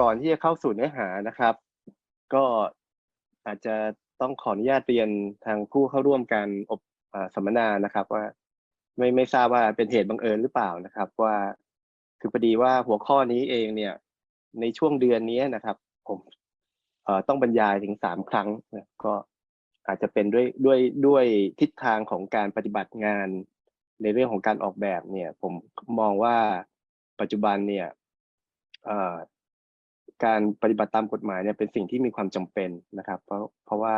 ก่อนที่จะเข้าสู่เนื้อหานะครับ ก็อาจจะต้องขออนุญาตเรียนทางผู้เข้าร่วมการอบอสัมมนานะครับว่าไม่ไม่ทราบว่าเป็นเหตุบังเอิญหรือเปล่านะครับ ว่าคือพอดีว่าหัวข้อนี้เองเนี่ย ในช่วงเดือนนี้นะครับ ผมต้องบรรยายถึงสามครั้งก็อาจจะเป็นด้วยด้วยด้วยทิศทางของการปฏิบัติงาน ในเรื่องของการออกแบบเนี่ย ผมมองว่าปัจจุบันเนี่ยอ การปฏิบัติตามกฎหมายเนี่ยเป็นสิ่งที่มีความจำเป็นนะครับ เพราะเพราะว่า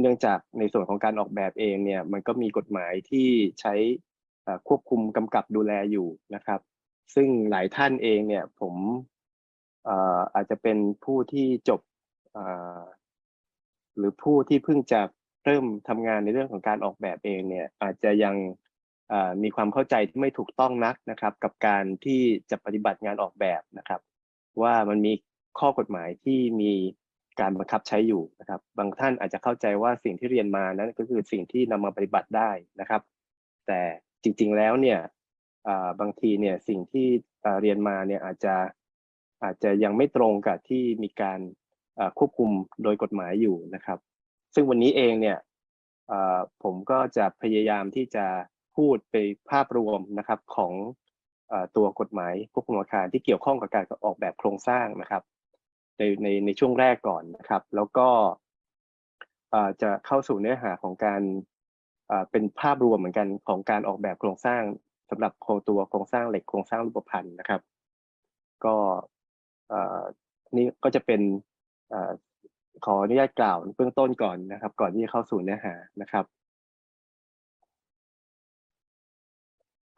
เนื่องจากในส่วนของการออกแบบเองเนี่ยมันก็มีกฎหมายที่ใช้ควบคุมกำกับดูแลอยู่นะครับ ซึ่งหลายท่านเองเนี่ยผมอาจจะเป็นผู้ที่จบหรือผู้ที่เพิ่งจะเริ่มทำงานในเรื่องของการออกแบบเองเนี่ยอาจจะยัง มีความเข้าใจที่ไม่ถูกต้องนักนะครับ กับการที่จะปฏิบัติงานออกแบบนะครับ ว่ามันมีข้อกฎหมายที่มีการบังคับใช้อยู่นะครับ บางท่านอาจจะเข้าใจว่าสิ่งที่เรียนมานั้นก็คือสิ่งที่นำมาปฏิบัติได้นะครับ แต่จริงๆแล้วเนี่ยบางทีเนี่ยสิ่งที่เรียนมาเนี่ยอาจจะอาจจะยังไม่ตรงกับที่มีการควบคุมโดยกฎหมายอยู่นะครับ ซึ่งวันนี้เองเนี่ยผมก็จะพยายามที่จะ พูดไปภาพรวมนะครับของตัวกฎหมายควบคุมอาคารที่เกี่ยวข้องกับการออกแบบโครงสร้างนะครับ ในในในช่วงแรกก่อนนะครับ แล้วก็จะเข้าสู่เนื้อหาของการเป็นภาพรวมเหมือนกันของการออกแบบโครงสร้างสำหรับโครงตัวโครงสร้างเหล็กโครงสร้างรูปพรรณนะครับ ก็นี่ก็จะเป็นอขออนุญาตกล่าวเบื้องต้นก่อนนะครับ ก่อนที่จะเข้าสู่เนื้อหานะครับ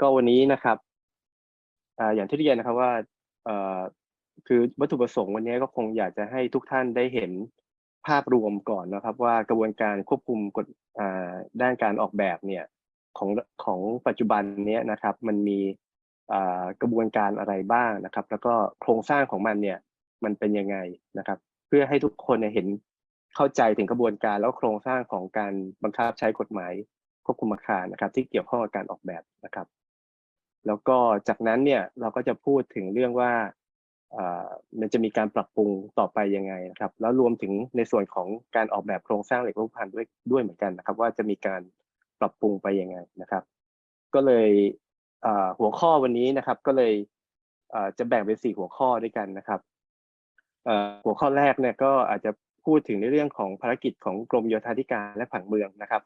ก็วันนี้นะครับออย่างที่เรียนนะครับว่าคือวัตถุประสงค์วันนี้ก็คงอยากจะให้ทุกท่านได้เห็นภาพรวมก่อนนะครับ ว่ากระบวนการควบคุมกฎด้านการออกแบบเนี่ยของของปัจจุบันนี้นะครับ มันมีกระบวนการอะไรบ้างนะครับ แล้วก็โครงสร้างของมันเนี่ยมันเป็นยังไงนะครับ เพื่อให้ทุกคนเห็นเข้าใจถึงกระบวนการแล้วโครงสร้างของการบังคับใช้กฎหมายควบคุมอาคารนะครับ ที่เกี่ยวข้องกับการออกแบบนะครับ แล้วก็จากนั้นเนี่ยเราก็จะพูดถึงเรื่องว่ามันจะมีการปรับปรุงต่อไปยังไงนะครับ แล้วรวมถึงในส่วนของการออกแบบโครงสร้างเหล็กรูปพรรณด้วยด้วยเหมือนกันนะครับ ว่าจะมีการปรับปรุงไปยังไงนะครับ ก็เลยหัวข้อวันนี้นะครับ ก็เลยจะแบ่งเป็นสี่หัวข้อด้วยกันนะครับหัวข้อแรกเนี่ยก็อาจจะพูดถึงในเรื่องของภารกิจของกรมโยธาธิการและผังเมืองนะครับ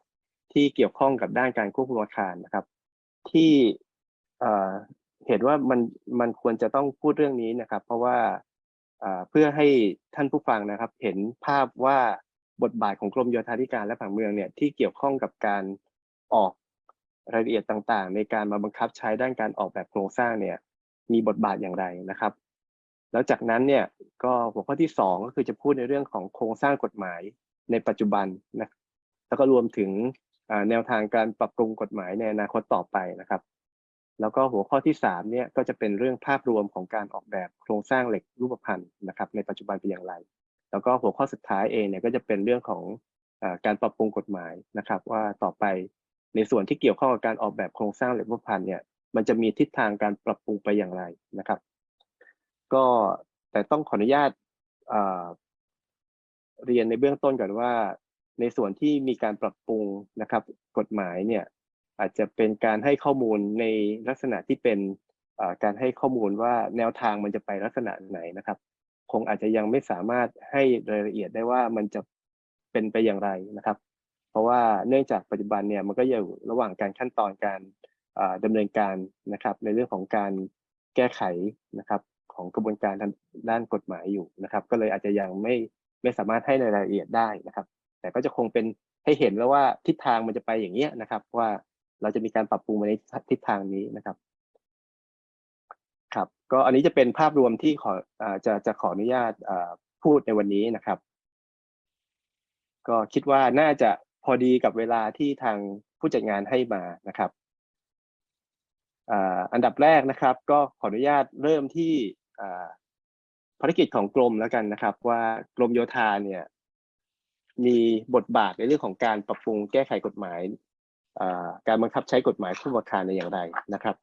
ที่เกี่ยวข้องกับด้านการควบคุมอาคารนะครับ ที่ เห็นว่ามันมันควรจะต้องพูดเรื่องนี้นะครับ เพราะว่าเพื่อให้ท่านผู้ฟังนะครับ เห็นภาพว่าบทบาทของกรมโยธาธิการและผังเมืองเนี่ยที่เกี่ยวข้องกับการออกรายละเอียดต่างๆ ในการมาบังคับใช้ด้านการออกแบบโครงสร้างเนี่ยมีบทบาทอย่างไรนะครับ แล้วจากนั้นเนี่ยก็หัวข้อที่สองก็คือจะพูดในเรื่องของโครงสร้างกฎหมายในปัจจุบันนะแล้วก็รวมถึงแนวทางการปรับปรุงกฎหมายในอนาคตต่อไปนะครับ แล้วก็หัวข้อที่สามเนี่ยก็จะเป็นเรื่องภาพรวมของการออกแบบโครงสร้างเหล็กรูปพรรณนะครับในปัจจุบันเป็นอย่างไร แล้วก็หัวข้อสุดท้ายเองเนี่ยก็จะเป็นเรื่องของอการปรับปรุงกฎหมายนะครับ ว่าต่อไปในส่วนที่เกี่ยวข้องกับการออกแบบโครงสร้างเหล็กรูปพรรณเนี่ยมันจะมีทิศทางการปรับปรุงไปอย่างไรนะครับ ก็แต่ต้องขออนุญาตเรียนในเบื้องต้นก่อนว่า ในส่วนที่มีการปรับปรุงนะครับ กฎหมายเนี่ย อาจจะเป็นการให้ข้อมูลในลักษณะที่เป็นการให้ข้อมูลว่าแนวทางมันจะไปลักษณะไหนนะครับ คงอาจจะยังไม่สามารถให้รายละเอียดได้ว่ามันจะเป็นไปอย่างไรนะครับ เพราะว่าเนื่องจากปัจจุบันเนี่ยมันก็อยู่ระหว่างการขั้นตอนการอ่าดำเนินการนะครับ ในเรื่องของการแก้ไขนะครับ ของกระบวนการด้านกฎหมายอยู่นะครับ ก็เลยอาจจะยังไม่ไม่สามารถให้รายละเอียดได้นะครับ แต่ก็จะคงเป็นให้เห็นแล้วว่าทิศทางมันจะไปอย่างเนี้ยนะครับว่า เราจะมีการปรับปรุงไปในทิศทางนี้นะครับ ครับ ก็อันนี้จะเป็นภาพรวมที่ขออจะจะขออนุญาตพูดในวันนี้นะครับ ก็คิดว่าน่าจะพอดีกับเวลาที่ทางผู้จัดงานให้มานะครับอันดับแรกนะครับ ก็ขออนุญาตเริ่มที่ภารกิจของกรมแล้วกันนะครับ ว่ากรมโยธาเนี่ย มีบทบาทในเรื่องของการปรับปรุงแก้ไขกฎหมาย การบังคับใช้กฎหมายผู้ประคารในอย่างไรนะครับ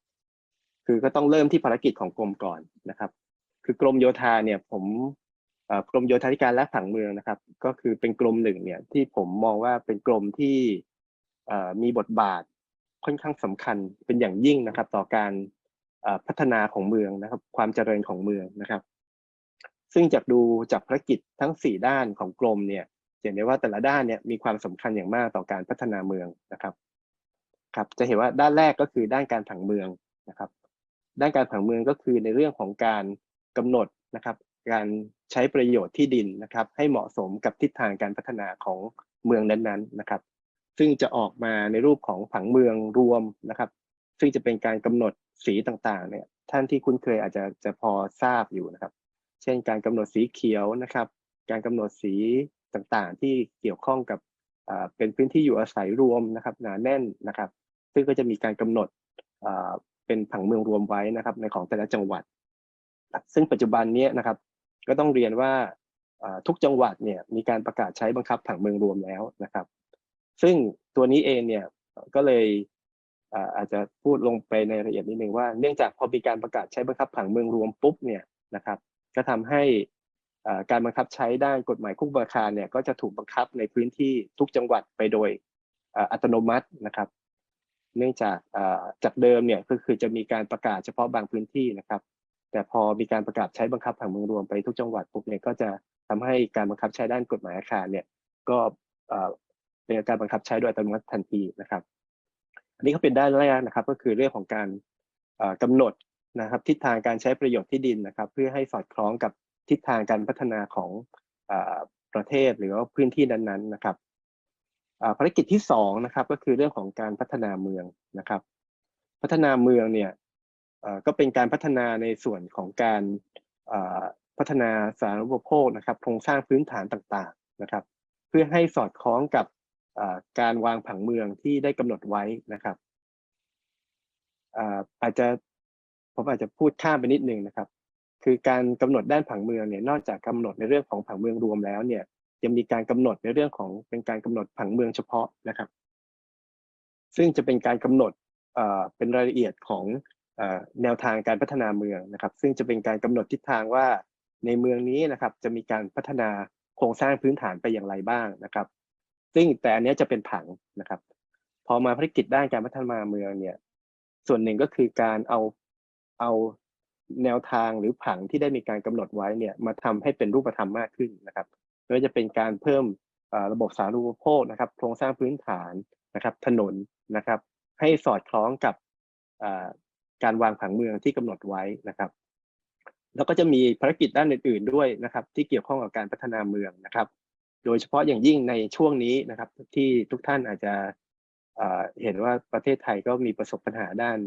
คือก็ต้องเริ่มที่ภารกิจของกรมก่อนนะครับ คือกรมโยธาเนี่ยผมกรมโยธาธิการและผังเมืองนะครับ ก็คือเป็นกรมหนึ่งเนี่ยที่ผมมองว่าเป็นกรมที่มีบทบาทค่อนข้างสำคัญเป็นอย่างยิ่งนะครับ ต่อการพัฒนาของเมืองนะครับ ความเจริญของเมืองนะครับ ซึ่งจากดูจากภารกิจทั้ง 4 ด้านของกรมเนี่ยเห็นได้ว่าแต่ละด้านเนี่ยมีความสำคัญอย่างมากต่อการพัฒนาเมืองนะครับ ครับจะเห็นว่าด้านแรกก็คือด้านการผังเมืองนะครับ ด้านการผังเมืองก็คือในเรื่องของการกำหนดนะครับ การใช้ประโยชน์ที่ดินนะครับ ให้เหมาะสมกับทิศทางการพัฒนาของเมืองนั้นๆนะครับ ซึ่งจะออกมาในรูปของผังเมืองรวมนะครับ ซึ่งจะเป็นการกำหนดสีต่างๆเนี่ยท่านที่คุ้นเคยอาจจะจะพอทราบอยู่นะครับ เช่น การกำหนดสีเขียวนะครับ การกำหนดสีต่างๆ ที่เกี่ยวข้องกับเป็นพื้นที่อยู่อาศัยรวมนะครับหนาแน่นนะครับ ซึ่งก็จะมีการกำหนดเป็นผังเมืองรวมไว้นะครับ ในของแต่ละจังหวัด ซึ่งปัจจุบันนี้นะครับ ก็ต้องเรียนว่าทุกจังหวัดเนี่ยมีการประกาศใช้บังคับผังเมืองรวมแล้วนะครับ ซึ่งตัวนี้เองเนี่ยก็เลยอาจจะพูดลงไปในรายละเอียดนิดนึงว่าเนื่องจากพอมีการประกาศใช้บังคับผังเมืองรวมปุ๊บเนี่ยนะครับ ก็ทำให้การบังคับใช้ด้านกฎหมายคุกอาคาเนี่ยก็จะถูกบังคับในพื้นที่ทุกจังหวัดไปโดยอัตโนมัตินะครับ เนื่องจากจากเดิมเนี่ยก็คือจะมีการประกาศเฉพาะบางพื้นที่นะครับ แต่พอมีการประกาศใช้บังคับผังเมืองรวมไปทุกจังหวัดปุ๊บเนี่ยก็จะทำให้การบังคับใช้ด้านกฎหมายอาคารเนี่ยก็เป็นการบังคับใช้โดยอัตโนมัติทันทีนะครับ อันนี้ก็เป็นด้านแรกนะครับ ก็คือเรื่องของการเอ่อกำหนดนะครับทิศทางการใช้ประโยชน์ที่ดินนะครับ เพื่อให้สอดคล้องกับทิศทางการพัฒนาของอประเทศหรือว่าพื้นที่นั้นๆนะครับ ภารกิจที่สองนะครับก็คือเรื่องของการพัฒนาเมืองนะครับ พัฒนาเมืองเนี่ยก็เป็นการพัฒนาในส่วนของการพัฒนาสาธารณูปโภคนะครับ โครงสร้างพื้นฐานต่างๆนะครับ เพื่อให้สอดคล้องกับการวางผังเมืองที่ได้กำหนดไว้นะครับอาอาจจะผมอาจจะพูดข้ามไปนิดนึงนะครับ คือการกำหนดด้านผังเมืองเนี่ยนอกจากกำหนดในเรื่องของผังเมืองรวมแล้วเนี่ย ยังมีการกำหนดในเรื่องของเป็นการกำหนดผังเมืองเฉพาะนะครับ ซึ่งจะเป็นการกำหนดเป็นรายละเอียดของแนวทางการพัฒนาเมืองนะครับ ซึ่งจะเป็นการกำหนดทิศทางว่าในเมืองนี้นะครับจะมีการพัฒนาโครงสร้างพื้นฐานไปอย่างไรบ้างนะครับ ซึ่งแต่อันนี้จะเป็นผังนะครับ พอมาภารกิจด้านการพัฒนาเมืองเนี่ย ส่วนหนึ่งก็คือการเอาเอาแนวทางหรือผังที่ได้มีการกำหนดไว้เนี่ยมาทำให้เป็นรูปธรรมมากขึ้นนะครับ ไม่ว่าจะเป็นการเพิ่มระบบสาธารณูปโภคนะครับ โครงสร้างพื้นฐานนะครับ ถนนนะครับ ให้สอดคล้องกับการวางผังเมืองที่กำหนดไว้นะครับ แล้วก็จะมีภารกิจด้านอื่น ๆด้วยนะครับ ที่เกี่ยวข้องกับการพัฒนาเมืองนะครับ โดยเฉพาะอย่างยิ่งในช่วงนี้นะครับ ที่ทุกท่านอาจจะเห็นว่าประเทศไทยก็มีประสบปัญหาด้าน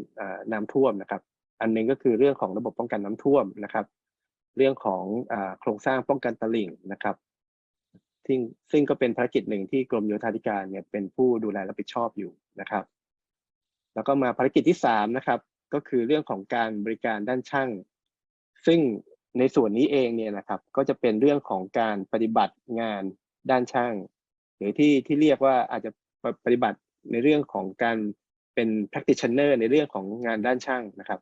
น้ำท่วมนะครับ อันหนึงก็คือเรื่องของระบบป้องกันน้ำท่วมนะครับ เรื่องของโครงสร้างป้องกันตลิ่งนะครับ ซึ่งซึ่งก็เป็นภารกิจหนึ่งที่กรมโยธาธิการเนี่ยเป็นผู้ดูแลรับผิดชอบอยู่นะครับ แล้วก็มาภารกิจที่สามนะครับก็คือเรื่องของการบริการด้านช่าง ซึ่งในส่วนนี้เองเนี่ยนะครับ ก็จะเป็นเรื่องของการปฏิบัติงานด้านช่าง หรือที่ที่เรียกว่าอาจจะปฏิบัติในเรื่องของการเป็น practitioner ในเรื่องของงานด้านช่างนะครับ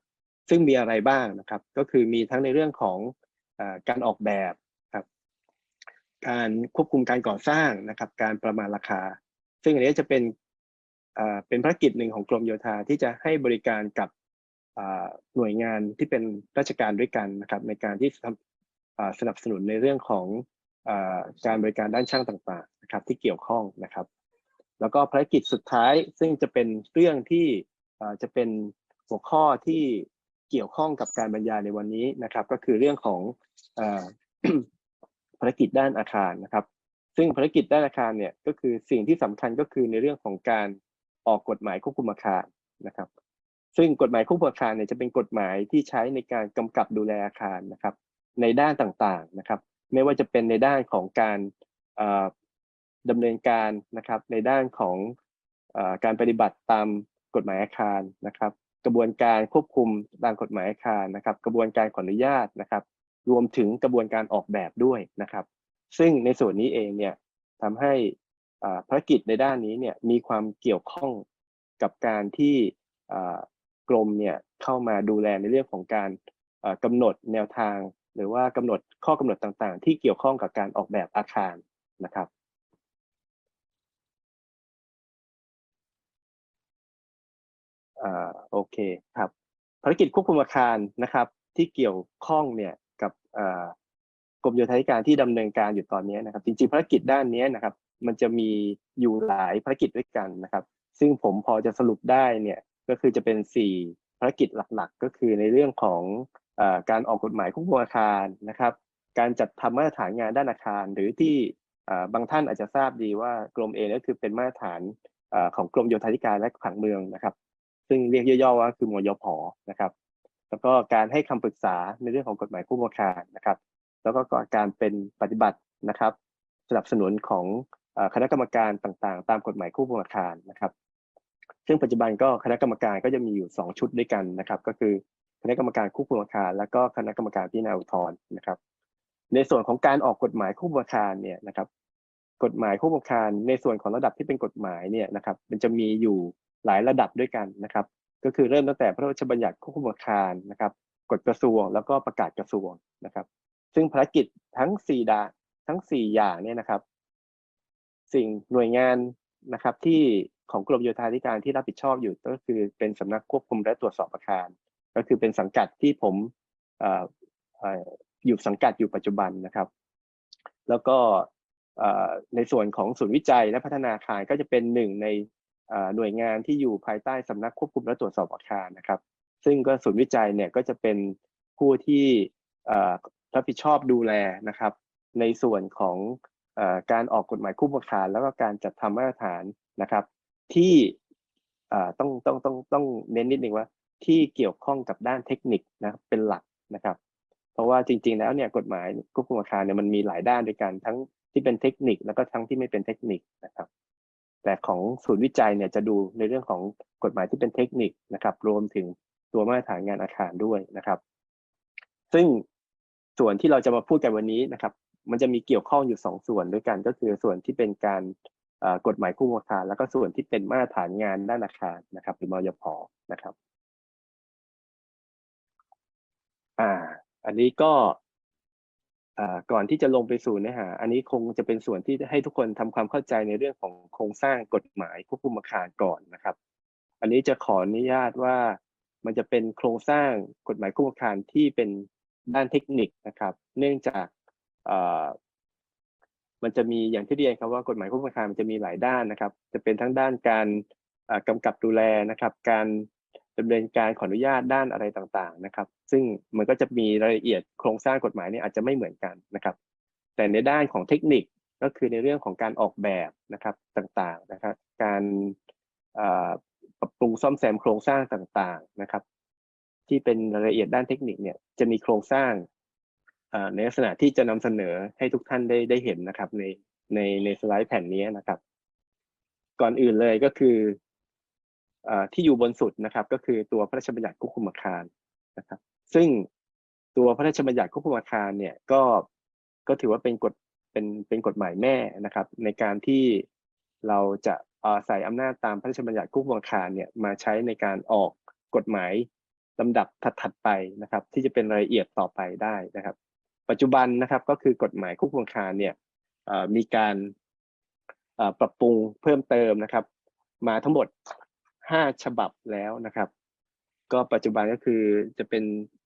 ซึ่งมีอะไรบ้างนะครับ ก็คือมีทั้งในเรื่องของการออกแบบ การควบคุมการก่อสร้างนะครับ การประมาณราคา ซึ่งอันนี้จะเป็นเป็นภารกิจหนึ่งของกรมโยธาที่จะให้บริการกับหน่วยงานที่เป็นราชการด้วยกันนะครับ ในการที่สนับสนุนในเรื่องของการบริการด้านช่างต่างๆนะครับ ที่เกี่ยวข้องนะครับ แล้วก็ภารกิจสุดท้ายซึ่งจะเป็นเรื่องที่จะเป็นหัวข้อที่เกี่ยวข้องกับการบรรยายในวันนี้นะครับ ก็คือเรื่องของารกิจด้านอาคารนะครับ ซึ่งภารกิจด้านอาคารเนี่ยก็คือสิ่งที่สำคัญก็คือในเรื่องของการออกกฎหมายควบคุมอาคารนะครับ ซึ่งกฎหมายควบคุมอาคารเนี่ยจะเป็นกฎหมายที่ใช้ในการกำกับดูแลอาคารนะครับ ในด้านต่างๆนะครับ ไม่ว่าจะเป็นในด้านของการเอ่อดำเนินการนะครับ ในด้านของอการปฏิบัติตามกฎหมายอาคารนะครับ กระบวนการควบคุมตามกฎหมายอาคารนะครับ กระบวนการขออนุญาตนะครับ รวมถึงกระบวนการออกแบบด้วยนะครับ ซึ่งในส่วนนี้เองเนี่ยทำให้อาภารกิจในด้านนี้เนี่ยมีความเกี่ยวข้องกับการที่กรมเนี่ยเข้ามาดูแลในเรื่องของการเอ่อกำหนดแนวทาง หรือว่ากำหนดข้อกำหนดต่างๆ ที่เกี่ยวข้องกับการออกแบบอาคารนะครับอโอเคครับ ภารกิจควบคุมอาคารนะครับ ที่เกี่ยวข้องเนี่ย กับกรมโยธาธิการที่ดำเนินการอยู่ตอนนี้นะครับ จริงๆภารกิจด้านนี้นะครับ มันจะมีอยู่หลายภารกิจด้วยกันนะครับ ซึ่งผมพอจะสรุปได้เนี่ยก็คือจะเป็นสี่ภารกิจหลักๆ ก็คือในเรื่องของอการออกกฎหมายควบคุมอาคารนะครับ การจัดทำมาตรฐานงานด้านอาคาร หรือที่บางท่านอาจจะทราบดีว่ากรมเองก็คือเป็นมาตรฐานอของกรมโยธาธิการและผังเมืองนะครับ ซึ่งเรียกย่อๆว่าคือมยพนะครับ แล้วก็การให้คำปรึกษาในเรื่องของกฎหมายผู้ประคารนะครับ แล้วก็การเป็นปฏิบัตินะครับ สนับสนุนของคณะกรรมการต่างๆ ตามกฎหมายคู่ประคารนะครับ ซึ่งปัจจุบันก็คณะกรรมการก็จะมีอยู่ 2 ชุดด้วยกันนะครับ ก็คือคณะกรรมการคู่ประคารและก็คณะกรรมการพิจารณาอุทธรณ์นะครับ ในส่วนของการออกกฎหมายคู่ประคารเนี่ยนะครับกฎหมายคู่ประคารในส่วนของระดับที่เป็นกฎหมายเนี่ยนะครับ มันจะมีอยู่หลายระดับด้วยกันนะครับ ก็คือเริ่มตั้งแต่พระราชบัญญัติควบคุมอาคารนะครับกฎกระทรวงแล้วก็ประกาศกระทรวงนะครับ ซึ่งภารกิจทั้งสี่ดาทั้งสี่อย่างเนี่ยนะครับ สิ่งหน่วยงานนะครับที่ของกรมโยธาธิการที่รับผิดชอบอยู่ก็คือเป็นสำนักควบคุมและตรวจสอบอาคาร ก็คือเป็นสังกัดที่ผมออยู่สังกัดอยู่ปัจจุบันนะครับ แล้วก็ในส่วนของศูนย์วิจัยและพัฒนาอาคารก็จะเป็นหนึ่งใน หน่วยงานที่อยู่ภายใต้สำนักควบคุมและตรวจสอบอาคารนะครับ ซึ่งก็ศูนย์วิจัยเนี่ยก็จะเป็นผู้ที่รับผิดชอบดูแลนะครับ ในส่วนของอการออกกฎหมายคู่ประคาร แล้วก็การจัดทำมาตรฐานนะครับ ที่ต้องต้องต้องต้องเน้นนิดนึงว่าที่เกี่ยวข้องกับด้านเทคนิคนะครับเป็นหลักนะครับ เพราะว่าจริง ๆ แล้วเนี่ยกฎหมายควบคุมอาคารเนี่ยมันมีหลายด้านด้วยกันทั้งที่เป็นเทคนิคแล้วก็ทั้งที่ไม่เป็นเทคนิคนะครับ แต่ของศูนย์วิจัยเนี่ยจะดูในเรื่องของกฎหมายที่เป็นเทคนิคนะครับรวมถึงตัวมาตรฐานงานอาคารด้วยนะครับ ซึ่งส่วนที่เราจะมาพูดกันวันนี้นะครับ มันจะมีเกี่ยวข้องอยู่สองส่วนด้วยกันก็คือส่วนที่เป็นการกฎหมายคู่อาคาร แล้วก็ส่วนที่เป็นมาตรฐานงานด้านอาคารนะครับหรือมยพนะครับ อ่า อันนี้ก็ ก่อนที่จะลงไปสู่เนื้อหา อันนี้คงจะเป็นส่วนที่ให้ทุกคนทำความเข้าใจในเรื่องของโครงสร้างกฎหมายควบคุมอาคารก่อนนะครับ อันนี้จะขออนุญาตว่ามันจะเป็นโครงสร้างกฎหมายควบคุมอาคารที่เป็นด้านเทคนิคนะครับ เนื่องจากมันจะมีอย่างที่เรียนครับว่ากฎหมายควบคุมอาคารมันจะมีหลายด้านนะครับ จะเป็นทั้งด้านการเอ่อกำกับดูแลนะครับ การ ดำเนินการขออนุญาตด้านอะไรต่างๆนะครับ ซึ่งมันก็จะมีรายละเอียดโครงสร้างกฎหมายเนี่ยอาจจะไม่เหมือนกันนะครับ แต่ในด้านของเทคนิคก็คือในเรื่องของการออกแบบนะครับต่างๆนะครับ การปรับปรุงซ่อมแซมโครงสร้างต่างๆนะครับ ที่เป็นรายละเอียดด้านเทคนิคเนี่ยจะมีโครงสร้างในลักษณะที่จะนำเสนอให้ทุกท่านได้ได้เห็นนะครับในในในสไลด์แผ่นนี้นะครับ ก่อนอื่นเลยก็คือ ที่อยู่บนสุดนะครับ ก็คือตัวพระราชบัญญัติควบคุมอาคารนะครับ ซึ่งตัวพระราชบัญญัติควบคุมอาคารเนี่ยก็ก็ถือว่าเป็นกฎเป็นเป็นกฎหมายแม่นะครับ ในการที่เราจะใส่อำนาจตามพระราชบัญญัติควบคุมอาคารเนี่ยมาใช้ในการออกกฎหมายลำดับถัดๆไปนะครับ ที่จะเป็นรายละเอียดต่อไปได้นะครับ ปัจจุบันนะครับก็คือกฎหมายควบคุมอาคารเนี่ยมีการปรับปรุงเพิ่มเติมนะครับ มาทั้งหมด 5ฉบับแล้วนะครับ ก็ปัจจุบันก็คือจะเป็น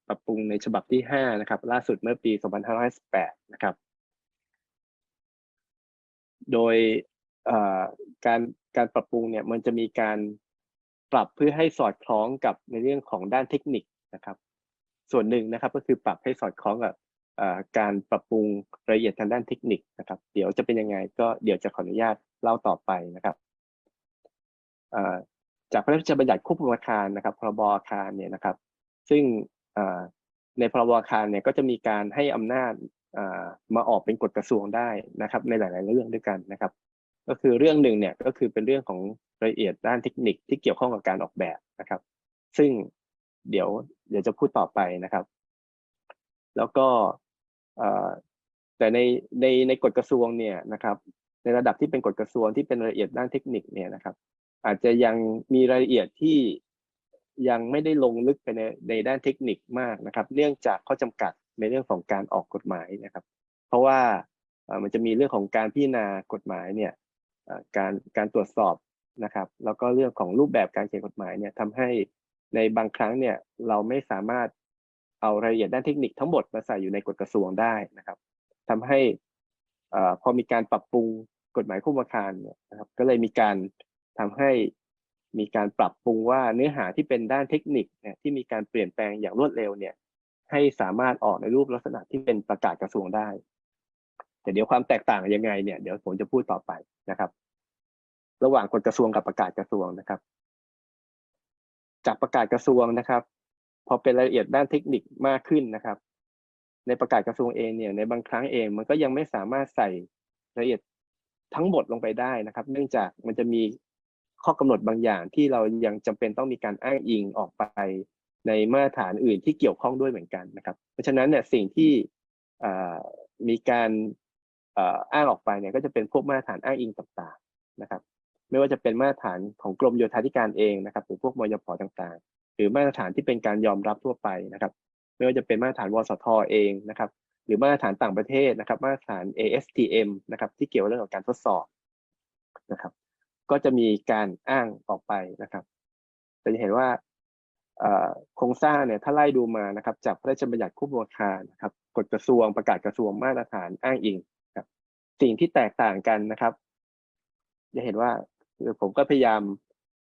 ปรับปรุงในฉบับที่5นะครับ ล่าสุดเมื่อปี2518นะครับ โดยการการปรับปรุงเนี่ยมันจะมีการปรับเพื่อให้สอดคล้องกับในเรื่องของด้านเทคนิคนะครับ ส่วนหนึ่งนะครับก็คือปรับให้สอดคล้องกับการปรับปรุงรายละเอียดทางด้านเทคนิคนะครับ เดี๋ยวจะเป็นยังไงก็เดี๋ยวจะขออนุญาตเล่าต่อไปนะครับ จากพระราชบัญญัติควบคุมอาคารนะครับพรบอาคารเนี่ยนะครับ ซึ่งในพรบอาคารเนี่ยก็จะมีการให้อำนาจมาออกเป็นกฎกระทรวงได้นะครับ ในหลาย ๆ เรื่องด้วยกันนะครับ ก็คือเรื่องหนึ่งเนี่ยก็คือเป็นเรื่องของรายละเอียดด้านเทคนิคที่เกี่ยวข้องกับการออกแบบนะครับ ซึ่งเดี๋ยวเดี๋ยวจะพูดต่อไปนะครับ แล้วก็แต่ในในในกฎกระทรวงเนี่ยนะครับ ในระดับที่เป็นกฎกระทรวงที่เป็นรายละเอียดด้านเทคนิคเนี่ยนะครับ อาจจะยังมีรายละเอียดที่ยังไม่ได้ลงลึกไปในในด้านเทคนิคมากนะครับ เนื่องจากข้อจำกัดในเรื่องของการออกกฎหมายนะครับ เพราะว่ามันจะมีเรื่องของการพิจารณากฎหมายเนี่ยการการตรวจสอบนะครับ แล้วก็เรื่องของรูปแบบการเขียนกฎหมายเนี่ยทำให้ในบางครั้งเนี่ยเราไม่สามารถเอารายละเอียดด้านเทคนิคทั้งหมดมาใส่อยู่ในกฎกระทรวงได้นะครับทำให้อ่อพอมีการปรับปรุงกฎหมายคู่อาคารเนี่ยนะครับ ก็เลยมีการ ทำให้มีการปรับปรุงว่าเนื้อหาที่เป็นด้านเทคนิคเนี่ยที่มีการเปลี่ยนแปลงอย่างรวดเร็วเนี่ย ให้สามารถออกในรูปลักษณะที่เป็นประกาศกระทรวงได้ แต่เดี๋ยวความแตกต่างยังไงเนี่ยเดี๋ยวผมจะพูดต่อไปนะครับ ระหว่างกฎกระทรวงกับประกาศกระทรวงนะครับ จากประกาศกระทรวงนะครับ พอเป็นรายละเอียดด้านเทคนิคมากขึ้นนะครับ ในประกาศกระทรวงเองเนี่ยในบางครั้งเองมันก็ยังไม่สามารถใส่รายละเอียดทั้งหมดลงไปได้นะครับ เนื่องจากมันจะมี ข้อกำหนดบางอย่างที่เรายังจำเป็นต้องมีการอ้างอิงออกไปในมาตรฐานอื่นที่เกี่ยวข้องด้วยเหมือนกันนะครับ เพราะฉะนั้นเนี่ยสิ่งที่มีการอ,อ้างออกไปเนี่ยก็จะเป็นพวกมาตรฐานอ้างอิงต่างๆนะครับ ไม่ว่าจะเป็นมาตรฐานของกรมโยธาธิการเองนะครับ หรือพวกมยพต่างๆ หรือมาตรฐานที่เป็นการยอมรับทั่วไปนะครับ ไม่ว่าจะเป็นมาตรฐานวสทเองนะครับ หรือมาตรฐานต่างประเทศนะครับ มาตรฐาน ASTM นะครับ ที่เกี่ยวเรื่องของการทดสอบนะครับ ก็จะมีการอ้างออกไปนะครับ แต่จะเห็นว่าโครงสร้างเนี่ยถ้าไล่ดูมานะครับ จากพระราชบัญญัติคู่มูลค่านะครับกฎกระทรวงประกาศกระทรวงมาตรฐานอ้างอิงครับ สิ่งที่แตกต่างกันนะครับ จะเห็นว่าผมก็พยายาม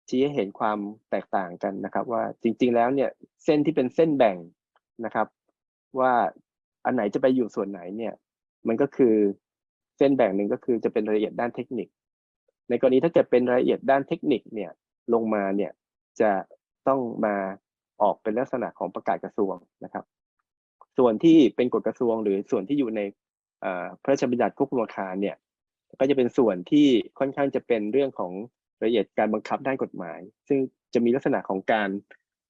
ชี้ให้เห็นความแตกต่างกันนะครับ ว่าจริง ๆ แล้วเนี่ยเส้นที่เป็นเส้นแบ่งนะครับ ว่าอันไหนจะไปอยู่ส่วนไหนเนี่ย มันก็คือเส้นแบ่งหนึ่งก็คือจะเป็นรายละเอียดด้านเทคนิค ในกรณีถ้าเกิดเป็นรายละเอียดด้านเทคนิคเนี่ยลงมาเนี่ยจะต้องมาออกเป็นลักษณะของประกาศกระทรวงนะครับ ส่วนที่เป็นกฎกระทรวง หรือส่วนที่อยู่ในพระราชบัญญัติควบคุมอาคารเนี่ยก็จะเป็นส่วนที่ค่อนข้างจะเป็นเรื่องของรายละเอียดการบังคับด้านกฎหมาย ซึ่งจะมีลักษณะของการ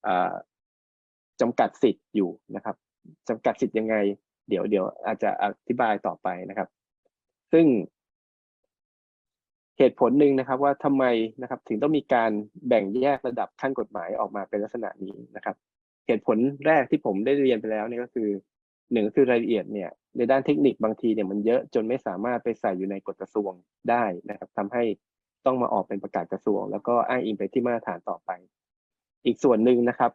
อ่าจำกัดสิทธิ์อยู่นะครับจำกัดสิทธิ์ยังไง เดี๋ยวเดี๋ยวอาจจะอธิบายต่อไปนะครับ ซึ่ง เหตุผลหนึ่งนะครับว่าทำไมนะครับถึงต้องมีการแบ่งแยกระดับขั้นกฎหมายออกมาเป็นลักษณะนี้นะครับ เหตุผลแรกที่ผมได้เรียนไปแล้วเนี่ยก็คือหนึ่งคือรายละเอียดเนี่ยในด้านเทคนิคบางทีเนี่ยมันเยอะจนไม่สามารถไปใส่อยู่ในกฎกระทรวงได้นะครับทำให้ต้องมาออกเป็นประกาศกระทรวง แล้วก็อ้างอิงไปที่มาตรฐานต่อไป อีกส่วนหนึ่งนะครับ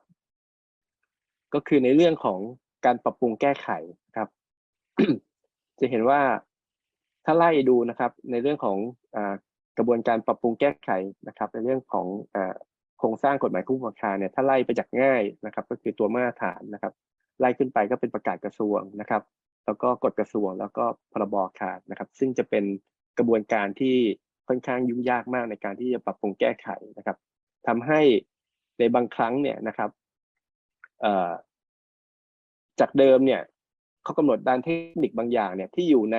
ก็คือในเรื่องของการปรับปรุงแก้ไขครับ จะเห็นว่าถ้าไล่ดูนะครับ ในเรื่องของอ กระบวนการปรับปรุงแก้ไขนะครับ ในเรื่องของโครงสร้างกฎหมายคุ้มครองคาเนี่ยถ้าไล่ไปจากง่ายนะครับ ก็คือตัวมาตรฐานนะครับ ไล่ขึ้นไปก็เป็นประกาศกระทรวงนะครับ แล้วก็กฎกระทรวงแล้วก็พรบอาคารนะครับ ซึ่งจะเป็นกระบวนการที่ค่อนข้างยุ่งยากมากในการที่จะปรับปรุงแก้ไขนะครับทำให้ในบางครั้งเนี่ยนะครับจากเดิมเนี่ยเข้อกำหนดด้านเทคนิคบางอย่างเนี่ยที่อยู่ใน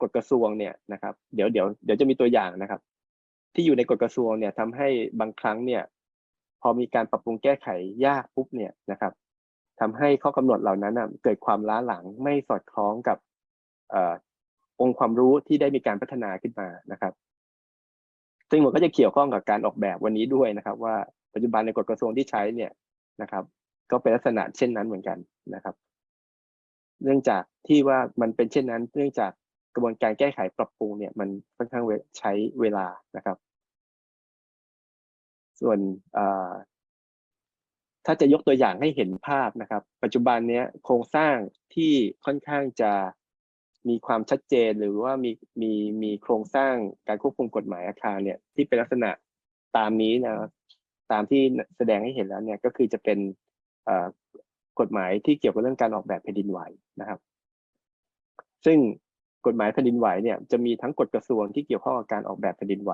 กฎกระทรวงเนี่ยนะครับเดี๋ยวเดี๋ยวเดี๋ยวจะมีตัวอย่างนะครับ ที่อยู่ในกฎกระทรวงเนี่ยทำให้บางครั้งเนี่ย พอมีการปรับปรุงแก้ไขยากปุ๊บเนี่ยนะครับทำให้ข้อกำหนดเหล่านั้นเกิดความล้าหลังไม่สอดคล้องกับเอ่อองค์ความรู้ที่ได้มีการพัฒนาขึ้นมานะครับ ซึ่งมันก็จะเกี่ยวข้องกับการออกแบบวันนี้ด้วยนะครับ ว่าปัจจุบันในกฎกระทรวงที่ใช้เนี่ยนะครับ ก็เป็นลักษณะเช่นนั้นเหมือนกันนะครับ เนื่องจากที่ว่ามันเป็นเช่นนั้น เนื่องจาก กระบวนการแก้ไขปรับปรุงเนี่ยมันค่อนข้างใช้เวลานะครับ ส่วนถ้าจะยกตัวอย่างให้เห็นภาพนะครับ ปัจจุบันเนี้ยโครงสร้างที่ค่อนข้างจะมีความชัดเจนหรือว่ามีมีมีโครงสร้างการควบคุมกฎหมายอาคารเนี่ยที่เป็นลักษณะตามนี้นะตามที่แสดงให้เห็นแล้วเนี่ยก็คือจะเป็นกฎหมายที่เกี่ยวกับเรื่องการออกแบบแผ่นดินไหวนะครับ ซึ่ง กฎหมายแผ่นดินไหวเนี่ยจะมีทั้งกฎกระทรวงที่เกี่ยวข้องกับการออกแบบแผ่นดินไหว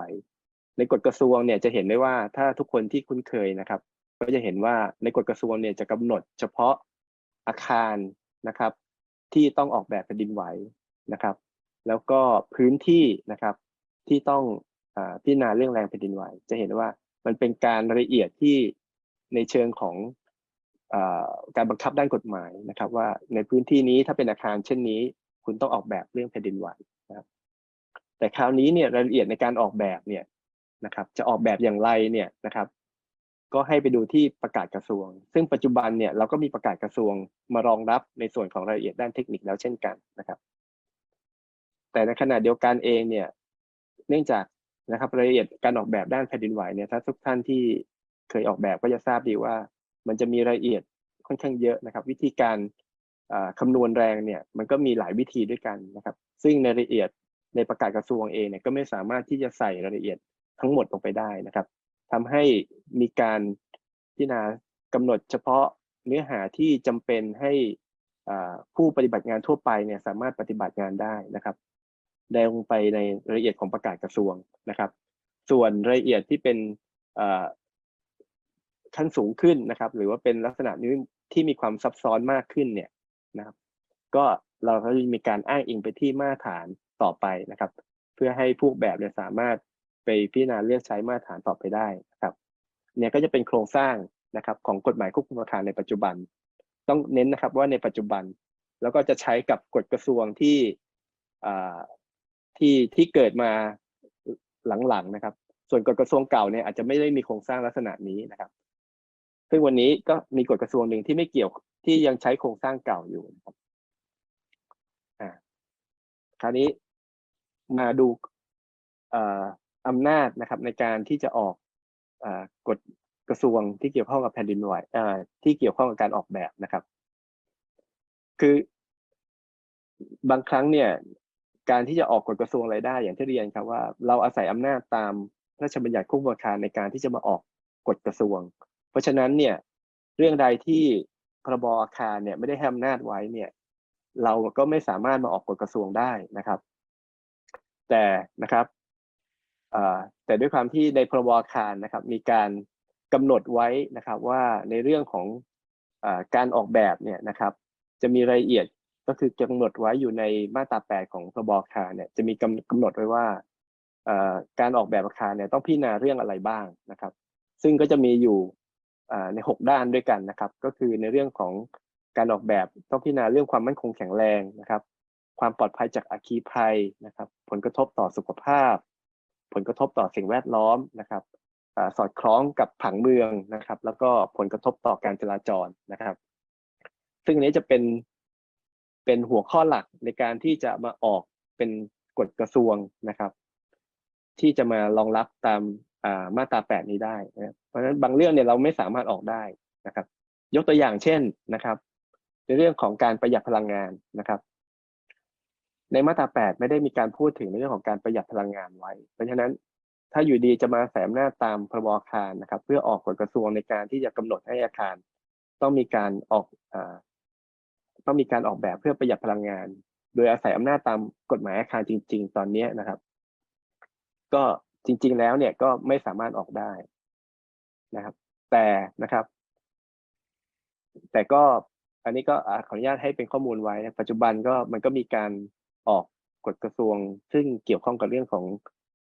ในกฎกระทรวงเนี่ยจะเห็นได้ว่าถ้าทุกคนที่คุ้นเคยนะครับ ก็จะเห็นว่าในกฎกระทรวงเนี่ยจะกำหนดเฉพาะอาคารนะครับ ที่ต้องออกแบบแผ่นดินไหวนะครับ แล้วก็พื้นที่นะครับที่ต้องอพิจารณาเรื่องแรงแผ่นดินไหว จะเห็นว่ามันเป็นการละเอียดที่ในเชิงของอการบังคับด้านกฎหมายนะครับ ว่าในพื้นที่นี้ถ้าเป็นอาคารเช่นนี้ คุณต้องออกแบบเรื่องแผ่นดินไหวนะครับ แต่คราวนี้เนี่ยรายละเอียดในการออกแบบเนี่ยนะครับ จะออกแบบอย่างไรเนี่ยนะครับ ก็ให้ไปดูที่ประกาศกระทรวง ซึ่งปัจจุบันเนี่ยเราก็มีประกาศกระทรวงมารองรับในส่วนของรายละเอียดด้านเทคนิคแล้วเช่นกันนะครับ แต่ในขณะเดียวกันเองเนี่ย เนื่องจากนะครับรายละเอียดการออกแบบด้านแผ่นดินไหวเนี่ยถ้าทุกท่านที่เคยออกแบบก็จะทราบดีว่า มันจะมีรายละเอียดค่อนข้างเยอะนะครับ วิธีการ คำนวณแรงเนี่ยมันก็มีหลายวิธีด้วยกันนะครับ ซึ่งในรายละเอียดในประกาศกระทรวงเองเนี่ยก็ไม่สามารถที่จะใส่รายละเอียดทั้งหมดลงไปได้นะครับทำให้มีการพิจารณากำหนดเฉพาะเนื้อหาที่จำเป็นให้ผู้ปฏิบัติงานทั่วไปเนี่ยสามารถปฏิบัติงานได้นะครับได้ลงไปในรายละเอียดของประกาศกระทรวงนะครับ ส่วนรายละเอียดที่เป็นขั้นสูงขึ้นนะครับ หรือว่าเป็นลักษณะนี้ที่มีความซับซ้อนมากขึ้นเนี่ย นะครับ ก็เราก็จะมีการอ้างอิงไปที่มาตรฐานต่อไปนะครับ เพื่อให้ผู้แบบเนี่ยสามารถไปพิจารณาเลือกใช้มาตรฐานต่อไปได้นะครับ เนี่ยก็จะเป็นโครงสร้างนะครับของกฎหมายควบคุมอาคารในปัจจุบัน ต้องเน้นนะครับว่าในปัจจุบัน แล้วก็จะใช้กับกฎกระทรวงที่ที่ที่เกิดมาหลังๆนะครับ ส่วนกฎกระทรวงเก่าเนี่ยอาจจะไม่ได้มีโครงสร้างลักษณะนี้นะครับ ซึ่งวันนี้ก็มีกฎกระทรวงหนึ่งที่ไม่เกี่ยวที่ยังใช้โครงสร้างเก่าอยู่นะครับอ่าคราวนี้มาดูอำนาจนะครับ ในการที่จะออกอกฎกระทรวงที่เกี่ยวข้องกับแผ่นดินไหวที่เกี่ยวข้องกับการออกแบบนะครับ คือบางครั้งเนี่ย การที่จะออกกฎกระทรวงอะไรได้ อย่างที่เรียนครับว่า เราอาศัยอำนาจตามพระราชบัญญัติควบคุมอาคารในการที่จะมาออกกฎกระทรวง เพราะฉะนั้นเนี่ยเรื่องใดที่พรบอาคารเนี่ยไม่ได้ให้อำนาจไว้เนี่ย เราก็ไม่สามารถมาออกกฎกระทรวงได้นะครับ แต่นะครับแต่ด้วยความที่ในพรบอาคารนะครับ มีการกำหนดไว้นะครับว่าในเรื่องของอการออกแบบเนี่ยนะครับ จะมีรายละเอียดก็คือกำหนดไว้อยู่ในมาตรา 8 ของพรบอาคารเนี่ยจะมีกำกำหนดไว้ว่าการออกแบบอาคารเนี่ยต้องพิจารณาเรื่องอะไรบ้างนะครับ ซึ่งก็จะมีอยู่ ใน 6 ด้านด้วยกันนะครับ ก็คือในเรื่องของการออกแบบต้องพิจารณาเรื่องความมั่นคงแข็งแรงนะครับ ความปลอดภัยจากอัคคีภัยนะครับ ผลกระทบต่อสุขภาพ ผลกระทบต่อสิ่งแวดล้อมนะครับอสอดคล้องกับผังเมืองนะครับ แล้วก็ผลกระทบต่อการจราจรนะครับ ซึ่งนี้จะเป็นเป็นหัวข้อหลักในการที่จะมาออกเป็นกฎกระทรวงนะครับ ที่จะมารองรับตาม มาตราแปดนี้ได้นะเพราะฉะนั้นบางเรื่องเนี่ยเราไม่สามารถออกได้นะครับ ยกตัวอย่างเช่นนะครับ ในเรื่องของการประหยัดพลังงานนะครับ ในมาตราแปดไม่ได้มีการพูดถึงในเรื่องของการประหยัดพลังงานไว้ เพราะฉะนั้นถ้าอยู่ดีจะมาแสมหน้าจตามพรบอาคารนะครับ เพื่อออกกฎกระทรวงในการที่จะกำหนดให้อาคาร ต้องมีการออกอต้องมีการออกแบบเพื่อประหยัดพลังงาน โดยอาศัยอำนาจตามกฎหมายอาคารจริง ๆ ตอนนี้นะครับ ก็ จริง ๆ แล้วเนี่ยก็ไม่สามารถออกได้นะครับ แต่นะครับ แต่ก็อันนี้ก็ขออนุญาตให้เป็นข้อมูลไว้นะปัจจุบันก็มันก็มีการออกกฎกระทรวง ซึ่งเกี่ยวข้องกับเรื่องของ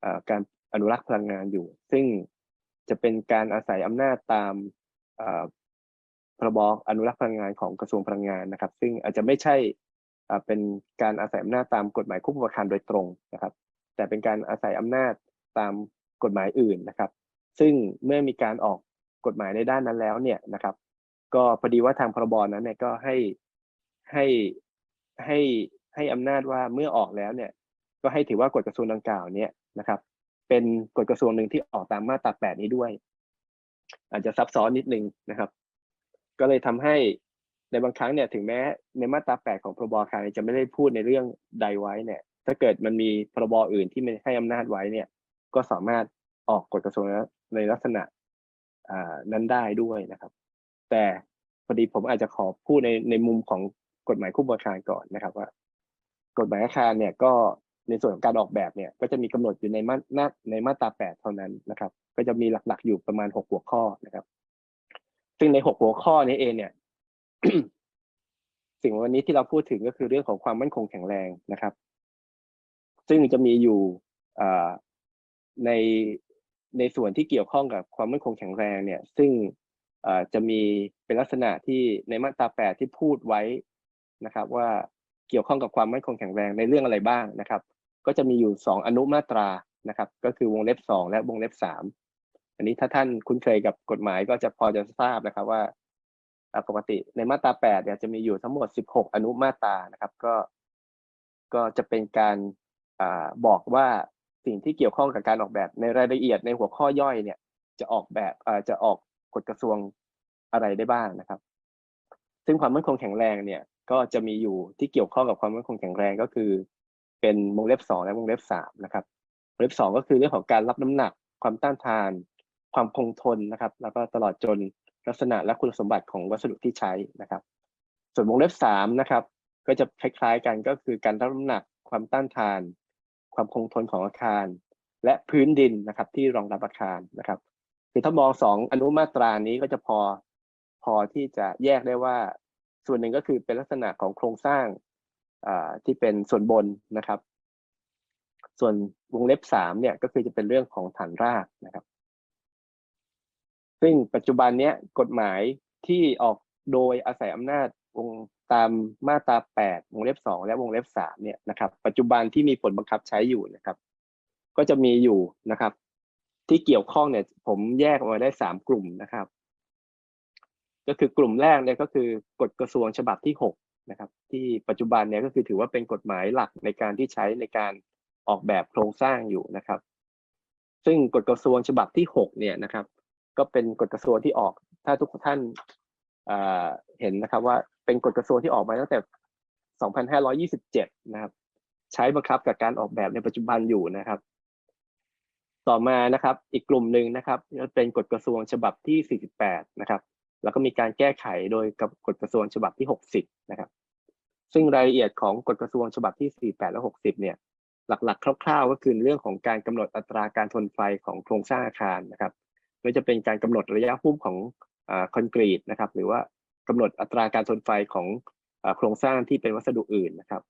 อการอนุรักษ์พลังงานอยู่ ซึ่งจะเป็นการอาศัยอำนาจตามพรบอนุรักษ์พลังงานของกระทรวงพลังงานนะครับ ซึ่งอาจจะไม่ใช่เป็นการอาศัยอำนาจตามกฎหมายควบคุมอาคารโดยตรงนะครับ แต่เป็นการอาศัยอำนาจ ตามกฎหมายอื่นนะครับ ซึ่งเมื่อมีการออกกฎหมายในด้านนั้นแล้วเนี่ยนะครับ ก็พอดีว่าทางพรบนั้นเนี่ยก็ให้ให้ให้ให้อำนาจว่าเมื่อออกแล้วเนี่ย ก็ให้ถือว่ากฎกระทรวงดังกล่าวเนี่ยนะครับ เป็นกฎกระทรวงหนึ่งที่ออกตามมาตราแปดนี้ด้วย อาจจะซับซ้อนนิดนึงนะครับ ก็เลยทำให้ในบางครั้งเนี่ยถึงแม้ในมาตราแปดของพรบอาคารจะไม่ได้พูดในเรื่องใดไว้เนี่ย ถ้าเกิดมันมีพรบอื่นที่ไม่ให้อำนาจไว้เนี่ย ก็สามารถออกกฎกระทรวงในลักษณะนั้นได้ด้วยนะครับ แต่พอดีผมอาจจะขอพูดในในมุมของกฎหมายควบคุมอาคารก่อนนะครับว่า กฎหมายอาคารเนี่ยก็ในส่วนของการออกแบบเนี่ย ก็จะมีกำหนดอยู่ในมาตราในมาตราแปดเท่านั้นนะครับ ก็จะมีหลักๆ อยู่ประมาณหกหัวข้อนะครับ ซึ่งในหกหัวข้อนี้เองเนี่ยสิ่งวันนี้ที่เราพูดถึงก็คือเรื่องของความมั่นคงแข็งแรงนะครับ ซึ่งจะมีอยู่อ ในในส่วนที่เกี่ยวข้องกับความมั่นคงแข็งแรงเนี่ย ซึ่งจะมีเป็นลักษณะที่ในมาตราแปดที่พูดไว้นะครับ ว่าเกี่ยวข้องกับความมั่นคงแข็งแรงในเรื่องอะไรบ้างนะครับ ก็จะมีอยู่สองอนุมาตรานะครับ ก็คือวงเล็บสองและวงเล็บสามอันนี้ถ้าท่านคุ้นเคยกับกฎหมายก็จะพอจะทราบนะครับว่าปกติในมาตราแปดเนี่ยจะมีอยู่ทั้งหมดสิบหกอนุมาตรานะครับ ก็ก็จะเป็นการอบอกว่า สิ่งที่เกี่ยวข้องกับการออกแบบในรายละเอียดในหัวข้อย่อยเนี่ย จะออกแบบจะออกกฎกระทรวงอะไรได้บ้างนะครับ ซึ่งความมั่นคงแข็งแรงเนี่ย ก็จะมีอยู่ที่เกี่ยวข้องกับความมั่นคงแข็งแรงก็คือ เป็นวงเล็บสองและวงเล็บสามนะครับวงเล็บสองก็คือเรื่องของการรับน้ำหนัก ความต้านทาน ความคงทนนะครับ แล้วก็ตลอดจนลักษณะและคุณสมบัติของวัสดุที่ใช้นะครับ ส่วนวงเล็บสามนะครับ ก็จะคล้ายๆกันก็คือการรับน้ำหนักความต้านทาน ความคงทนของอาคาร และพื้นดินนะครับ ที่รองรับอาคารนะครับ คือถ้ามองสองอนุมาตรานี้ก็จะพอพอที่จะแยกได้ว่า ส่วนหนึ่งก็คือเป็นลักษณะของโครงสร้างที่เป็นส่วนบนนะครับ ส่วนวงเล็บสามเนี่ยก็คือจะเป็นเรื่องของฐานรากนะครับ ซึ่งปัจจุบันเนี้ยกฎหมายที่ออกโดยอาศัยอำนาจวง ตามมาตราแปดวงเล็บสองและวงเล็บสามเนี่ยนะครับ ปัจจุบันที่มีผลบังคับใช้อยู่นะครับ ก็จะมีอยู่นะครับ ที่เกี่ยวข้องเนี่ย ผมแยกออกมาได้สามกลุ่มนะครับ ก็คือกลุ่มแรกเนี่ยก็คือกฎกระทรวงฉบับที่หกนะครับ ที่ปัจจุบันเนี่ยก็คือถือว่าเป็นกฎหมายหลักในการที่ใช้ในการออกแบบโครงสร้างอยู่นะครับ ซึ่งกฎกระทรวงฉบับที่หกเนี่ยนะครับ ก็เป็นกฎกระทรวงที่ออก ถ้าทุกท่านเห็นนะครับว่า เป็นกฎกระทรวงที่ออกมาตั้งแต่ 2527 นะครับ ใช้บังคับกับการออกแบบในปัจจุบันอยู่นะครับ ต่อมานะครับ อีกกลุ่มหนึ่งนะครับเป็นกฎกระทรวงฉบับที่ 48 นะครับ แล้วก็มีการแก้ไขโดยกับกฎกระทรวงฉบับที่ 60 นะครับ ซึ่งรายละเอียดของกฎกระทรวงฉบับที่ 48 และ 60 เนี่ย หลักๆ คร่าว ๆ ก็คือเรื่องของการกำหนดอัตราการทนไฟของโครงสร้างอาคารนะครับไม่ว่าจะเป็นการกำหนดระยะหุ้มของคอนกรีตนะครับ หรือว่า กำหนดอัตราการทนไฟของโครงสร้างที่เป็นวัสดุอื่นนะครับ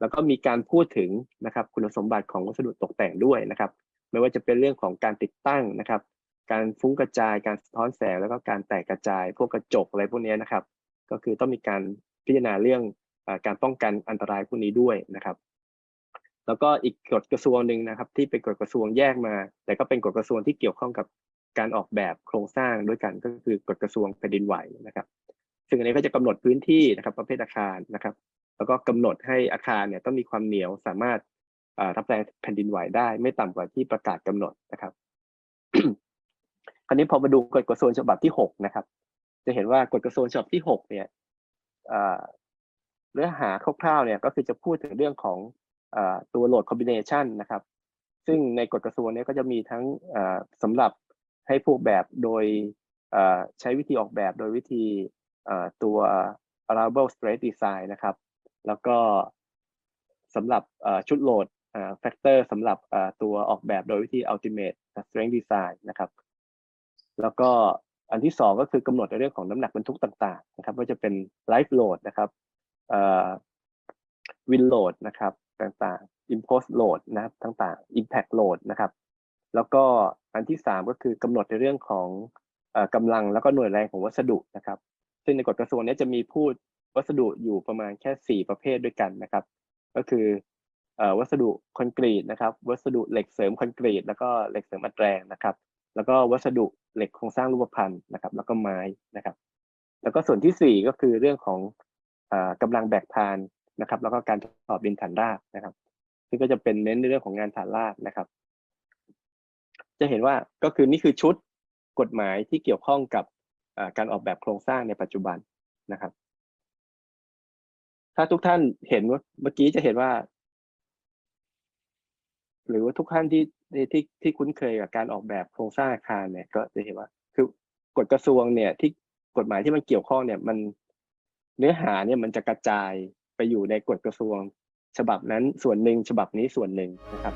แล้วก็มีการพูดถึงนะครับคุณสมบัติของวัสดุตกแต่งด้วยนะครับ ไม่ว่าจะเป็นเรื่องของการติดตั้งนะครับ การฟุ้งกระจายการสะท้อนแสงแล้วก็การแตกกระจาย พวกกระจกอะไรพวกนี้นะครับ ก็คือต้องมีการพิจารณาเรื่องอการป้องกันอันตรายพวกนี้ด้วยนะครับ แล้วก็อีกกฎกระทรวงหนึ่งนะครับ ที่เป็นกฎกระทรวงแยกมา แต่ก็เป็นกฎกระทรวงที่เกี่ยวข้องกับการออกแบบโครงสร้างด้วยกันก็คือกฎกระทรวงแผ่นดินไหวนะครับ ซึ่งอันนี้ก็จะกำหนดพื้นที่นะครับประเภทอาคารนะครับ แล้วก็กำหนดให้อาคารเนี่ยต้องมีความเหนียวสามารถรับแรงแผ่นดินไหวได้ ไม่ต่ำกว่าที่ประกาศกำหนดนะครับ คราวนี้พอมาดูกฎกระทรวงฉบับที่หกนะครับ จะเห็นว่ากฎกระทรวงฉบับที่หกเนี่ยเนื้อหาคร่าวๆเนี่ยก็คือจะพูดถึงเรื่องของอตัวโหลดคอมบิเนชันนะครับ ซึ่งในกฎกระทรวงเนี้ก็จะมีทั้งอ่าสำหรับให้พวกแบบโดยใช้วิธีออกแบบโดยวิธี ตัว allowable stress design นะครับ แล้วก็สำหรับชุดโหลด factor สำหรับตัวออกแบบโดยวิธี ultimate strength design นะครับ แล้วก็อันที่สองก็คือกำหนดในเรื่องของน้ำหนักบรรทุกต่างๆนะครับว่าจะเป็น live load นะครับเอ่อ wind load นะครับต่างๆ impose load นะครับต่างๆ impact load นะครับ แล้วก็อันที่สามก็คือกำหนดในเรื่องของกำลังแล้วก็หน่วยแรงของวัสดุนะครับ ซึ่งในกฎกระทรวงนี้จะมีพูดวัสดุอยู่ประมาณแค่สี่ประเภทด้วยกันนะครับ ก็คืออวัสดุคอนกรีตนะครับ วัสดุเหล็กเสริมคอนกรีต แล้วก็เหล็กเสริมอัดแรงนะครับ แล้วก็วัสดุเหล็กโครงสร้างรูปพรรณนะครับ แล้วก็ไม้นะครับ แล้วก็ส่วนที่สี่ก็คือเรื่องของอากำลังแบกพานนะครับ แล้วก็การต่อบินฐานรากนะครับ ซึ่งก็จะเป็นเน้นในเรื่องของงานฐานรากนะครับ จะเห็นว่าก็คือนี่คือชุดกฎหมายที่เกี่ยวข้องกับ การออกแบบโครงสร้างในปัจจุบันนะครับ ถ้าทุกท่านเห็นว่าเมื่อกี้จะเห็นว่า หรือว่าทุกท่านที่ที่ที่ที่คุ้นเคยกับการออกแบบโครงสร้างอาคารเนี่ย ก็จะเห็นว่า คือกฎกระทรวงเนี่ยที่กฎหมายที่มันเกี่ยวข้องเนี่ย มันเนื้อหาเนี่ยมันจะกระจายไปอยู่ในกฎกระทรวง ฉบับนั้นส่วนหนึ่งฉบับนี้ส่วนหนึ่งนะครับ